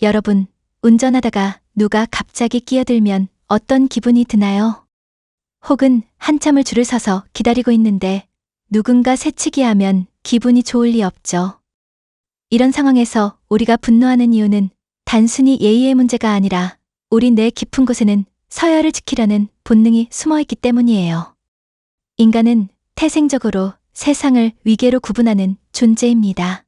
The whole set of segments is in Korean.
여러분, 운전하다가 누가 갑자기 끼어들면 어떤 기분이 드나요? 혹은 한참을 줄을 서서 기다리고 있는데 누군가 새치기 하면 기분이 좋을 리 없죠. 이런 상황에서 우리가 분노하는 이유는 단순히 예의의 문제가 아니라 우리 뇌 깊은 곳에는 서열을 지키려는 본능이 숨어 있기 때문이에요. 인간은 태생적으로 세상을 위계로 구분하는 존재입니다.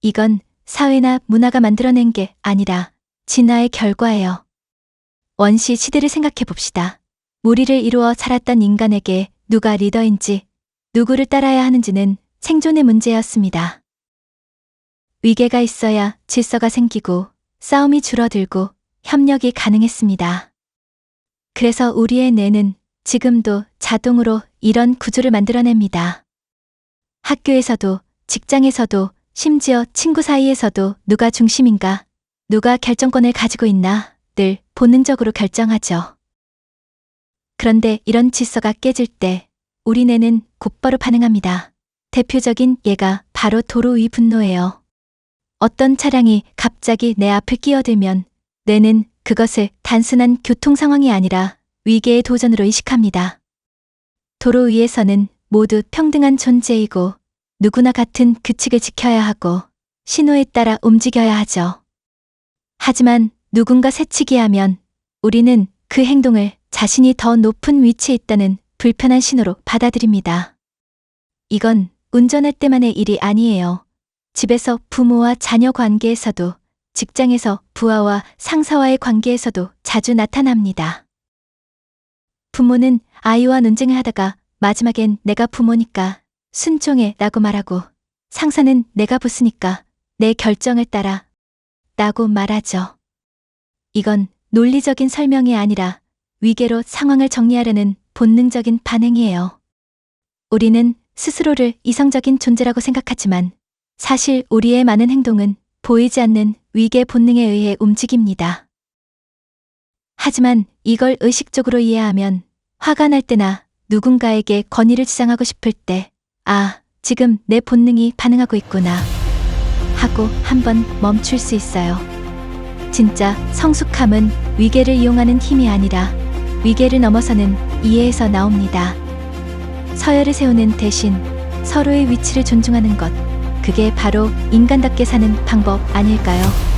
이건 사회나 문화가 만들어낸 게 아니라 진화의 결과예요. 원시 시대를 생각해 봅시다. 무리를 이루어 살았던 인간에게 누가 리더인지, 누구를 따라야 하는지는 생존의 문제였습니다. 위계가 있어야 질서가 생기고 싸움이 줄어들고 협력이 가능했습니다. 그래서 우리의 뇌는 지금도 자동으로 이런 구조를 만들어냅니다. 학교에서도 직장에서도 심지어 친구 사이에서도 누가 중심인가, 누가 결정권을 가지고 있나 늘 본능적으로 결정하죠. 그런데 이런 질서가 깨질 때 우리 뇌는 곧바로 반응합니다. 대표적인 예가 바로 도로 위 분노예요. 어떤 차량이 갑자기 내 앞을 끼어들면 뇌는 그것을 단순한 교통 상황이 아니라 위계의 도전으로 의식합니다. 도로 위에서는 모두 평등한 존재이고 누구나 같은 규칙을 지켜야 하고 신호에 따라 움직여야 하죠. 하지만 누군가 새치기 하면 우리는 그 행동을 자신이 더 높은 위치에 있다는 불편한 신호로 받아들입니다. 이건 운전할 때만의 일이 아니에요. 집에서 부모와 자녀 관계에서도 직장에서 부하와 상사와의 관계에서도 자주 나타납니다. 부모는 아이와 논쟁을 하다가 마지막엔 내가 부모니까 순종해 라고 말하고 상사는 내가 보스니까 내 결정을 따라 라고 말하죠. 이건 논리적인 설명이 아니라 위계로 상황을 정리하려는 본능적인 반응이에요. 우리는 스스로를 이성적인 존재라고 생각하지만 사실 우리의 많은 행동은 보이지 않는 위계 본능에 의해 움직입니다. 하지만 이걸 의식적으로 이해하면 화가 날 때나 누군가에게 권위를 주장하고 싶을 때, 아, 지금 내 본능이 반응하고 있구나. 하고 한번 멈출 수 있어요. 진짜 성숙함은 위계를 이용하는 힘이 아니라 위계를 넘어서는 이해에서 나옵니다. 서열을 세우는 대신 서로의 위치를 존중하는 것. 그게 바로 인간답게 사는 방법 아닐까요?